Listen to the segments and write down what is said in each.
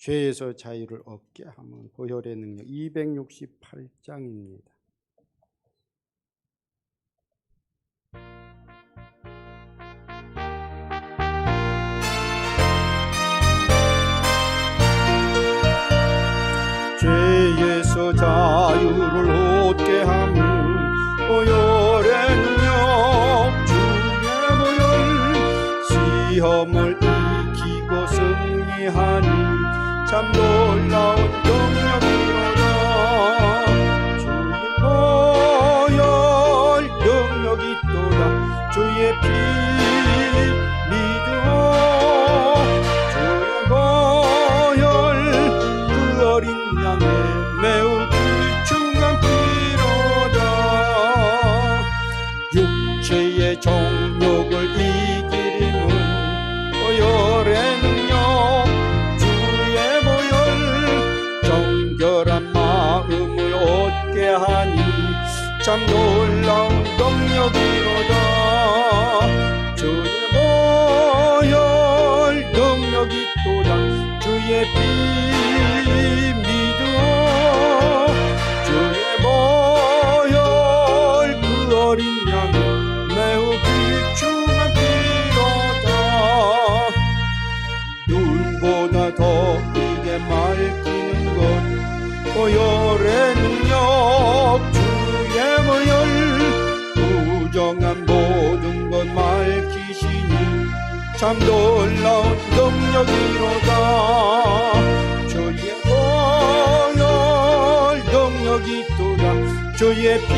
죄에서 자유를 얻게 하면 보혈의 능력 268장입니다. 죄에서 자유를 얻게 하면 보혈의 능력 주의 보혈 시험을 이기고 승리하니 참 놀라운 참 놀라운 참 놀라운 능력이로다 주의 보혈 능력이 또다 주의 피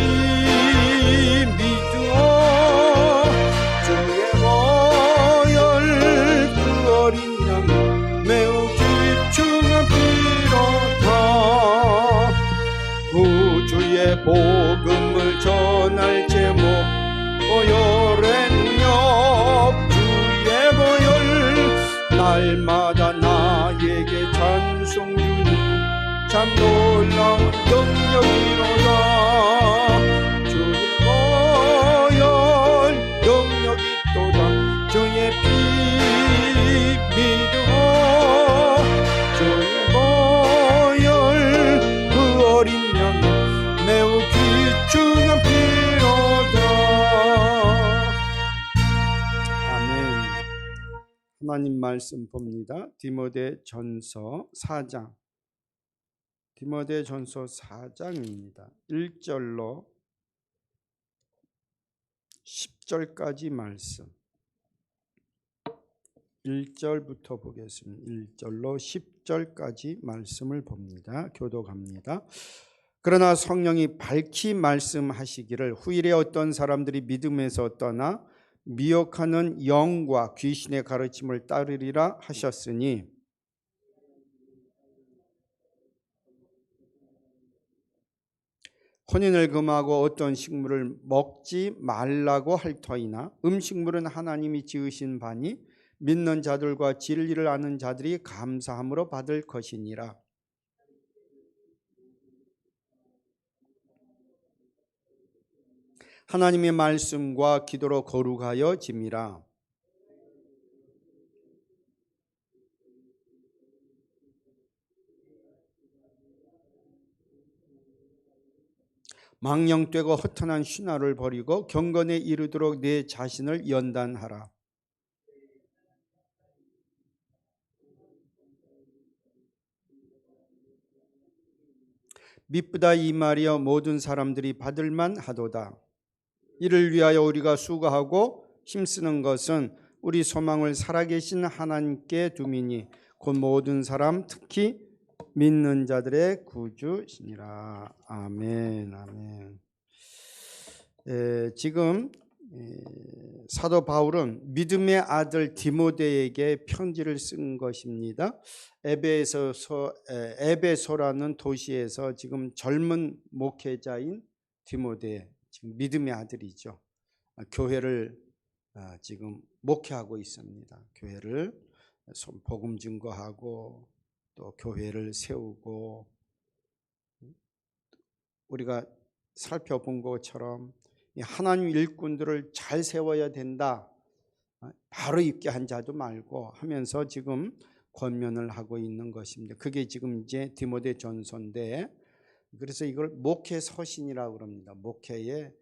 하나님 말씀 봅니다 디모데 전서 4장 디모데 전서 4장입니다 1절로 10절까지 말씀 1절부터 보겠습니다. 1절로 10절까지 말씀을 봅니다. 교도 갑니다. 그러나 성령이 밝히 말씀하시기를 후일에 어떤 사람들이 믿음에서 떠나 미혹하는 영과 귀신의 가르침을 따르리라 하셨으니 혼인을 금하고 어떤 식물을 먹지 말라고 할 터이나 음식물은 하나님이 지으신 바니 믿는 자들과 진리를 아는 자들이 감사함으로 받을 것이니라. 하나님의 말씀과 기도로 거룩하여 짐이라. 망령되고 허탄한 신화를 버리고 경건에 이르도록 내 자신을 연단하라. 미쁘다 이 말이여 모든 사람들이 받을만 하도다. 이를 위하여 우리가 수고하고 힘쓰는 것은 우리 소망을 살아계신 하나님께 두미니 곧 모든 사람 특히 믿는 자들의 구주시니라. 아멘. 아멘. 에, 지금 에, 사도 바울은 믿음의 아들 디모데에게 편지를 쓴 것입니다. 에베소 에베소라는 도시에서 지금 젊은 목회자인 디모데 지금 믿음의 아들이죠. 아, 교회를 아, 지금 목회하고 있습니다. 교회를 복음 증거하고 또 교회를 세우고 우리가 살펴본 것처럼 하나님 일꾼들을 잘 세워야 된다. 어, 바로 입게 한 자도 말고 하면서 지금 권면을 하고 있는 것입니다. 그게 지금 이제 디모데 전서인데 그래서 이걸 목회 서신이라고 그럽니다. 목회에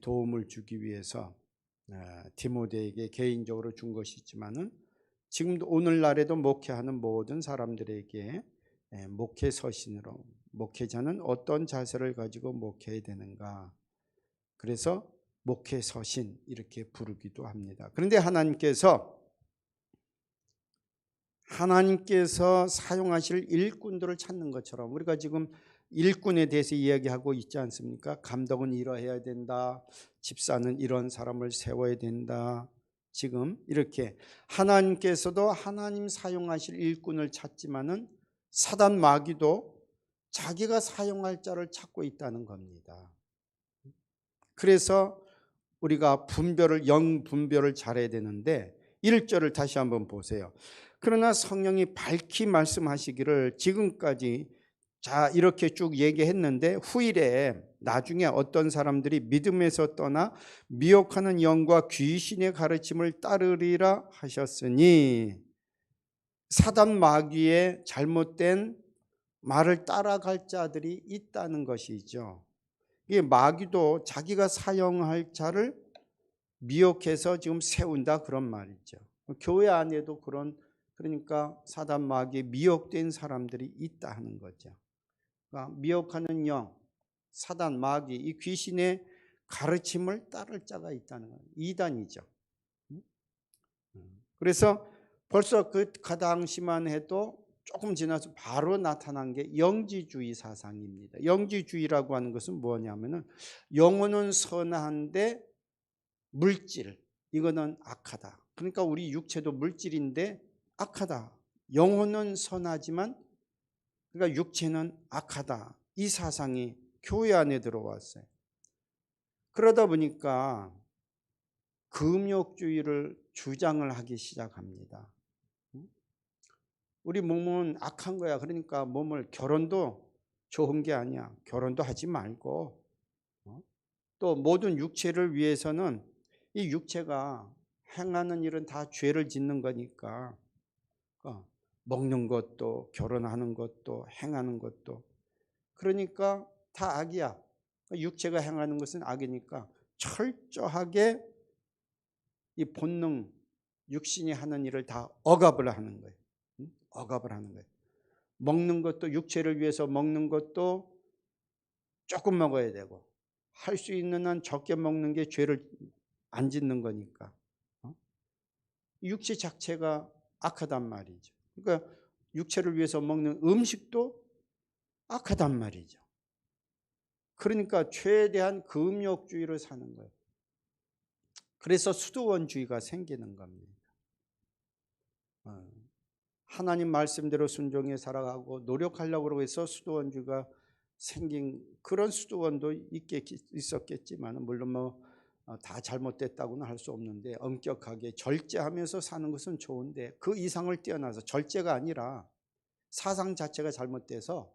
도움을 주기 위해서 어, 디모데에게 개인적으로 준 것이지만은 지금도 오늘날에도 목회하는 모든 사람들에게 예, 목회 서신으로 목회자는 어떤 자세를 가지고 목회해야 되는가. 그래서 목회 서신 이렇게 부르기도 합니다. 그런데 하나님께서 하나님께서 사용하실 일꾼들을 찾는 것처럼 우리가 지금 일꾼에 대해서 이야기하고 있지 않습니까? 감독은 이러해야 된다. 집사는 이런 사람을 세워야 된다. 지금 이렇게 하나님께서도 하나님 사용하실 일꾼을 찾지만은 사단 마귀도 자기가 사용할 자를 찾고 있다는 겁니다. 그래서 우리가 분별을 영 분별을 잘해야 되는데 1절을 다시 한번 보세요. 그러나 성령이 밝히 말씀하시기를 지금까지 자 이렇게 쭉 얘기했는데 후일에 나중에 어떤 사람들이 믿음에서 떠나 미혹하는 영과 귀신의 가르침을 따르리라 하셨으니 사단 마귀의 잘못된 말을 따라갈 자들이 있다는 것이죠. 이게 마귀도 자기가 사용할 자를 미혹해서 지금 세운다 그런 말이죠. 교회 안에도 그런 그러니까 사단 마귀에 미혹된 사람들이 있다 하는 거죠. 그러니까 미혹하는 영, 사단 마귀 이 귀신의 가르침을 따를 자가 있다는 거예요. 이단이죠. 그래서 벌써 그 당시만 해도 조금 지나서 바로 나타난 게 영지주의 사상입니다. 영지주의라고 하는 것은 뭐냐면은 영혼은 선한데 물질 이거는 악하다. 그러니까 우리 육체도 물질인데 악하다. 영혼은 선하지만 그러니까 육체는 악하다. 이 사상이 교회 안에 들어왔어요. 그러다 보니까 금욕주의를 주장을 하기 시작합니다. 우리 몸은 악한 거야. 그러니까 몸을 결혼도 좋은 게 아니야. 결혼도 하지 말고 어? 또 모든 육체를 위해서는 이 육체가 행하는 일은 다 죄를 짓는 거니까 어, 먹는 것도 결혼하는 것도 행하는 것도 그러니까 다 악이야. 육체가 행하는 것은 악이니까 철저하게 이 본능 육신이 하는 일을 다 억압을 하는 거예요. 억압을 하는 거예요. 먹는 것도 육체를 위해서 먹는 것도 조금 먹어야 되고 할 수 있는 한 적게 먹는 게 죄를 안 짓는 거니까 어? 육체 자체가 악하단 말이죠. 그러니까 육체를 위해서 먹는 음식도 악하단 말이죠. 그러니까 최대한 금욕주의를 사는 거예요. 그래서 수도원주의가 생기는 겁니다. 어. 하나님 말씀대로 순종해 살아가고 노력하려고 해서 수도원주가 생긴 그런 수도원도 있겠, 있었겠지만 물론 뭐 다 어, 잘못됐다고는 할 수 없는데 엄격하게 절제하면서 사는 것은 좋은데 그 이상을 뛰어나서 절제가 아니라 사상 자체가 잘못돼서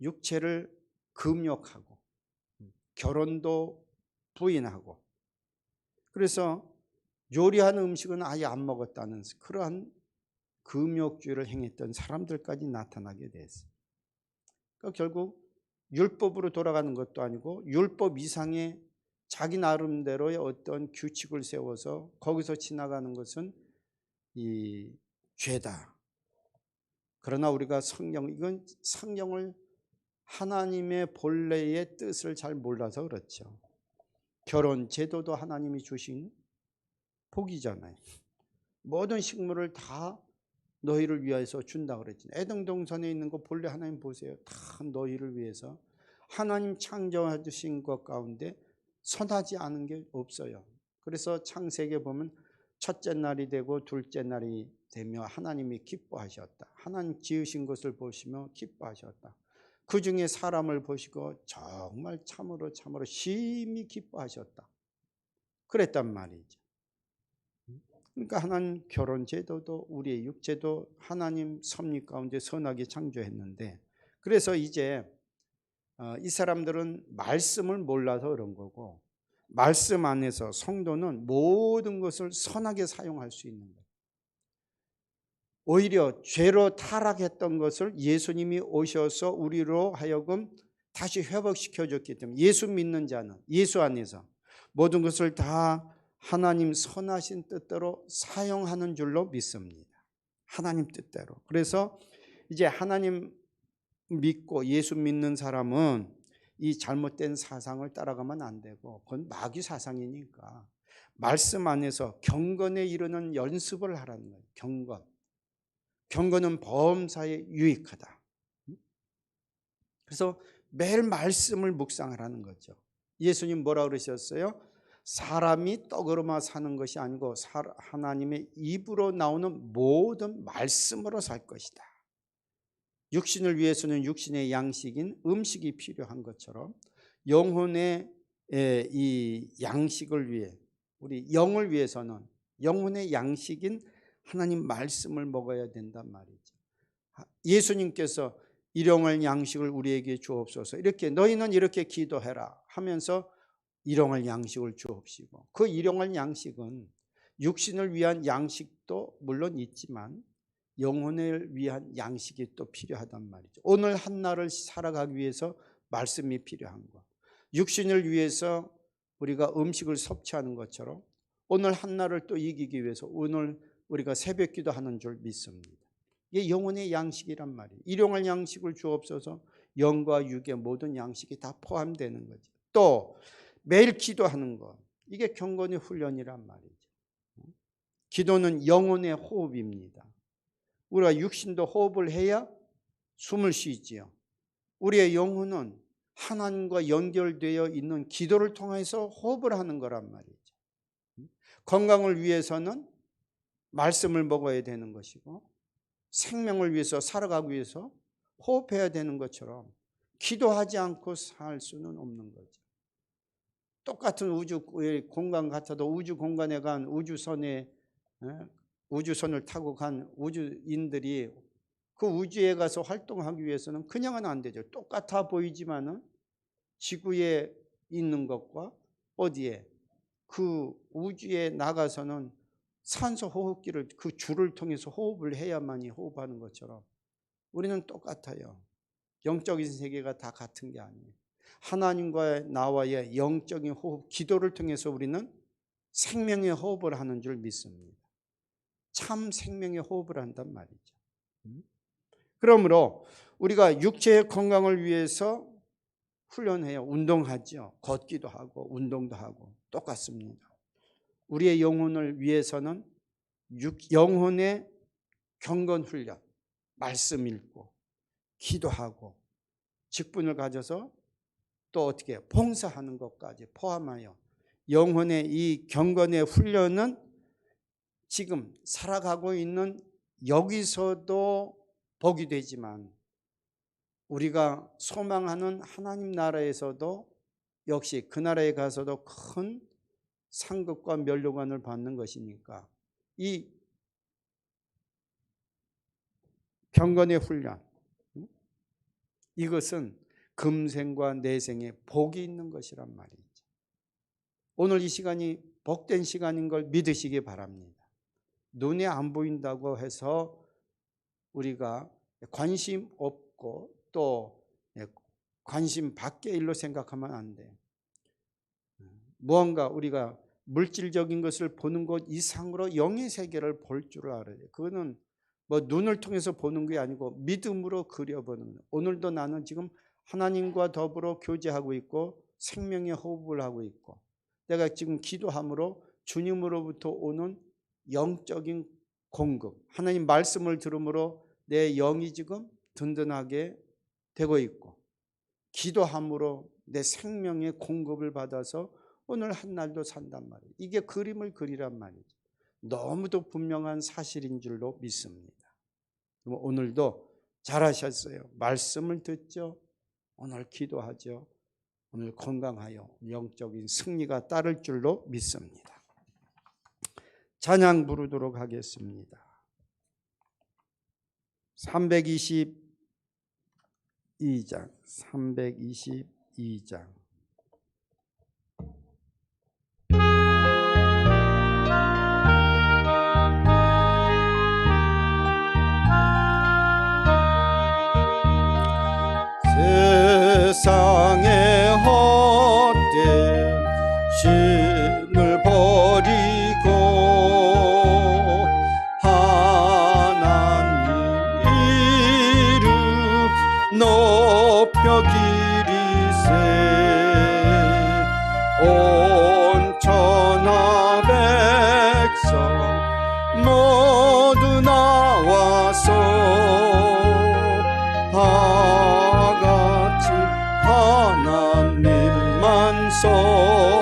육체를 금욕하고 결혼도 부인하고 그래서 요리하는 음식은 아예 안 먹었다는 그러한 금욕주의를 행했던 사람들까지 나타나게 됐어요. 그러니까 결국 율법으로 돌아가는 것도 아니고 율법 이상의 자기 나름대로의 어떤 규칙을 세워서 거기서 지나가는 것은 이 죄다. 그러나 우리가 성령 이건 성령을 하나님의 본래의 뜻을 잘 몰라서 그렇죠. 결혼 제도도 하나님이 주신 복이잖아요. 모든 식물을 다 너희를 위해서 준다 그랬지. 에덴 동산에 있는 거 본래 하나님 보세요. 다 너희를 위해서 하나님 창조하신 것 가운데 선하지 않은 게 없어요. 그래서 창세기에 보면 첫째 날이 되고 둘째 날이 되며 하나님이 기뻐하셨다. 하나님 지으신 것을 보시며 기뻐하셨다. 그 중에 사람을 보시고 정말 참으로 참으로 심히 기뻐하셨다. 그랬단 말이죠. 그러니까 하나님 결혼 제도도 우리의 육체도 하나님 섭리 가운데 선하게 창조했는데 그래서 이제 어, 이 사람들은 말씀을 몰라서 그런 거고 말씀 안에서 성도는 모든 것을 선하게 사용할 수 있는 거예요. 오히려 죄로 타락했던 것을 예수님이 오셔서 우리로 하여금 다시 회복시켜 줬기 때문에 예수 믿는 자는 예수 안에서 모든 것을 다 하나님 선하신 뜻대로 사용하는 줄로 믿습니다. 하나님 뜻대로. 그래서 이제 하나님 믿고 예수 믿는 사람은 이 잘못된 사상을 따라가면 안 되고 그건 마귀 사상이니까 말씀 안에서 경건에 이르는 연습을 하라는 거예요. 경건. 경건은 범사에 유익하다. 그래서 매일 말씀을 묵상하라는 거죠. 예수님 뭐라 그러셨어요? 사람이 떡으로만 사는 것이 아니고 하나님의 입으로 나오는 모든 말씀으로 살 것이다. 육신을 위해서는 육신의 양식인 음식이 필요한 것처럼 영혼의 이 양식을 위해 우리 영을 위해서는 영혼의 양식인 하나님 말씀을 먹어야 된단 말이죠. 예수님께서 일용할 양식을 우리에게 주옵소서. 이렇게 너희는 이렇게 기도해라 하면서 일용할 양식을 주옵시고 그 일용할 양식은 육신을 위한 양식도 물론 있지만 영혼을 위한 양식이 또 필요하단 말이죠. 오늘 한 날을 살아가기 위해서 말씀이 필요한 거. 육신을 위해서 우리가 음식을 섭취하는 것처럼 오늘 한 날을 또 이기기 위해서 오늘 우리가 새벽 기도 하는 줄 믿습니다. 이게 영혼의 양식이란 말이에요. 일용할 양식을 주옵소서 영과 육의 모든 양식이 다 포함되는 거죠. 또 매일 기도하는 것. 이게 경건의 훈련이란 말이죠. 기도는 영혼의 호흡입니다. 우리가 육신도 호흡을 해야 숨을 쉬지요. 우리의 영혼은 하나님과 연결되어 있는 기도를 통해서 호흡을 하는 거란 말이죠. 건강을 위해서는 말씀을 먹어야 되는 것이고 생명을 위해서 살아가기 위해서 호흡해야 되는 것처럼 기도하지 않고 살 수는 없는 거죠. 똑같은 우주 공간 같아도 우주 공간에 간 우주선에 우주선을 타고 간 우주인들이 그 우주에 가서 활동하기 위해서는 그냥은 안 되죠. 똑같아 보이지만은 지구에 있는 것과 어디에 그 우주에 나가서는 산소 호흡기를 그 줄을 통해서 호흡을 해야만이 호흡하는 것처럼 우리는 똑같아요. 영적인 세계가 다 같은 게 아니에요. 하나님과 나와의 영적인 호흡, 기도를 통해서 우리는 생명의 호흡을 하는 줄 믿습니다. 참 생명의 호흡을 한단 말이죠. 음? 그러므로 우리가 육체의 건강을 위해서 훈련해요. 운동하죠. 걷기도 하고 운동도 하고 똑같습니다. 우리의 영혼을 위해서는 영혼의 경건 훈련, 말씀 읽고 기도하고 직분을 가져서 또 어떻게 봉사하는 것까지 포함하여 영혼의 이 경건의 훈련은 지금 살아가고 있는 여기서도 복이 되지만 우리가 소망하는 하나님 나라에서도 역시 그 나라에 가서도 큰 상급과 멸류관을 받는 것이니까 이 경건의 훈련 이것은 금생과 내생에 복이 있는 것이란 말이죠. 오늘 이 시간이 복된 시간인 걸 믿으시기 바랍니다. 눈에 안 보인다고 해서 우리가 관심 없고 또 관심 밖의 일로 생각하면 안 돼. 무언가 우리가 물질적인 것을 보는 것 이상으로 영의 세계를 볼 줄 알아야 돼. 그거는 뭐 눈을 통해서 보는 게 아니고 믿음으로 그려보는. 오늘도 나는 지금 하나님과 더불어 교제하고 있고 생명의 호흡을 하고 있고 내가 지금 기도함으로 주님으로부터 오는 영적인 공급, 하나님 말씀을 들음으로 내 영이 지금 든든하게 되고 있고 기도함으로 내 생명의 공급을 받아서 오늘 한 날도 산단 말이에요. 이게 그림을 그리란 말이죠. 너무도 분명한 사실인 줄로 믿습니다. 오늘도 잘하셨어요. 말씀을 듣죠. 오늘 기도하죠. 오늘 건강하여 영적인 승리가 따를 줄로 믿습니다. 찬양 부르도록 하겠습니다. 322장 322장 세상의 하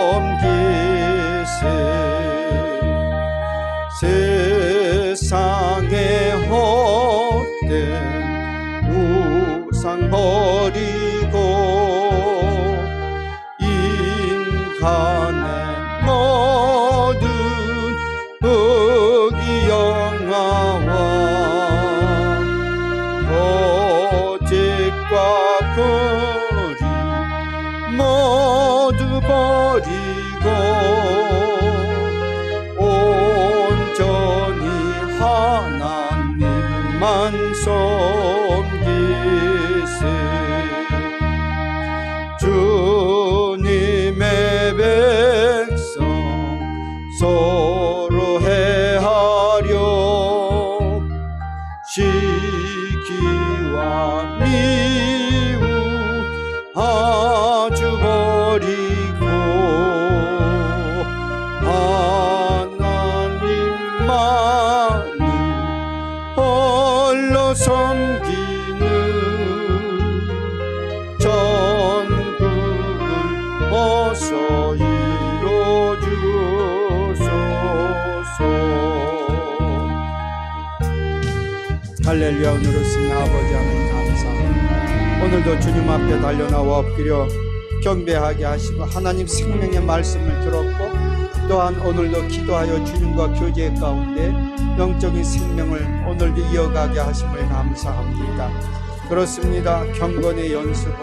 할렐루야 오늘을 쓰는 아버지 하나님 감사합니다. 오늘도 주님 앞에 달려나와 엎드려 경배하게 하시고 하나님 생명의 말씀을 들었고 또한 오늘도 기도하여 주님과 교제 가운데 영적인 생명을 오늘도 이어가게 하심을 감사합니다. 그렇습니다. 경건의 연습은